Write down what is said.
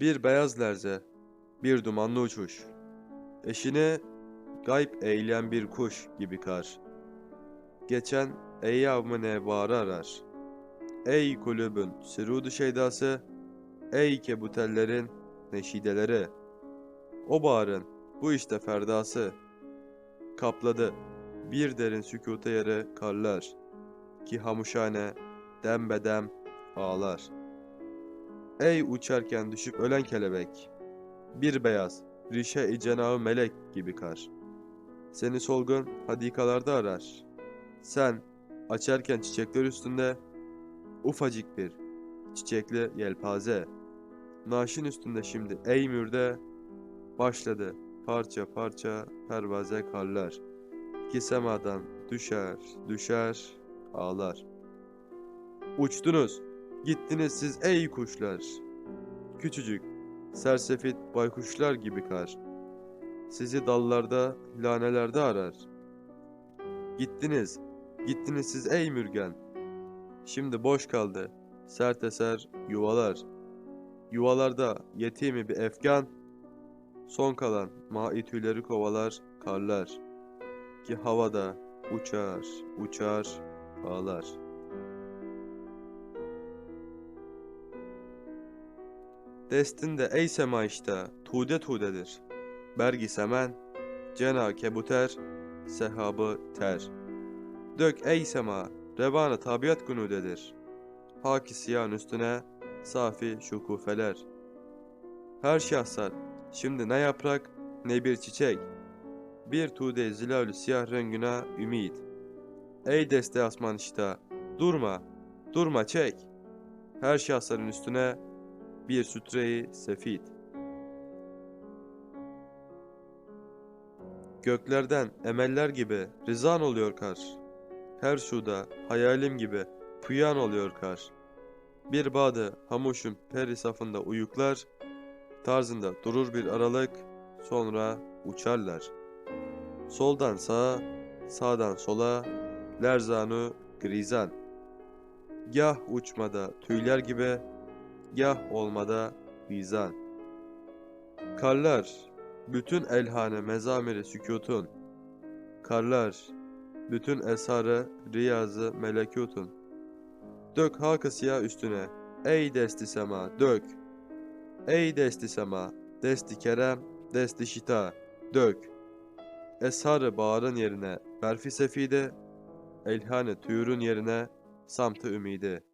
Bir beyaz lerze, bir dumanlı uçuş. Eşini gayb eğleyen bir kuş gibi kar. Geçen eyyam-ı nevarı arar. Ey kulübün sürûd-u şeydası, ey kebutellerin neşideleri. O bağrın bu işte ferdası. Kapladı bir derin sükuta yere karlar. Ki hamuşane dembedem ağlar. Ey uçarken düşüp ölen kelebek, bir beyaz, rişe-i cenahı melek gibi kar. Seni solgun hadikalarda arar. Sen açarken çiçekler üstünde ufacık bir çiçekli yelpaze. Naşin üstünde şimdi ey mürde başladı parça parça pervaze karlar. Ki semadan düşer düşer ağlar. Uçtunuz, gittiniz siz ey kuşlar. Küçücük, sersefit baykuşlar gibi kar. Sizi dallarda, lanelerde arar. Gittiniz, gittiniz siz ey mürgen. Şimdi boş kaldı, sert eser yuvalar. Yuvalarda yetimi bir efkan, son kalan mai tüyleri kovalar, karlar. Ki havada uçar, uçar, ağlar. Destinde ey sema işte, tude tudedir. Bergi semen, cena kebuter, sehabı ter. Dök ey sema, revanı tabiat günudedir. Haki siyan üstüne, safi şukufeler. Her şahsar, şimdi ne yaprak, ne bir çiçek. Bir tude zilalü siyah rengine ümit. Ey deste asman işte, durma, durma çek. Her şahsarın üstüne, bir sütreyi sefit. Göklerden emeller gibi rizan oluyor kar. Her şuda hayalim gibi püyan oluyor kar. Bir bağda hamuşum peri safında uyuklar, tarzında durur bir aralık, sonra uçarlar. Soldan sağa, sağdan sola, lerzanu grizan. Gah uçmada tüyler gibi, gah olmada vizan. Karlar, bütün elhane mezamiri sükutun. Karlar, bütün esarı riyazı melekutun. Dök halkı siyah üstüne, ey desti sema, dök. Ey desti sema, desti kerem, desti şita, dök. Esharı bağrın yerine berfi sefide, elhane tuyurun yerine samtı ümidi.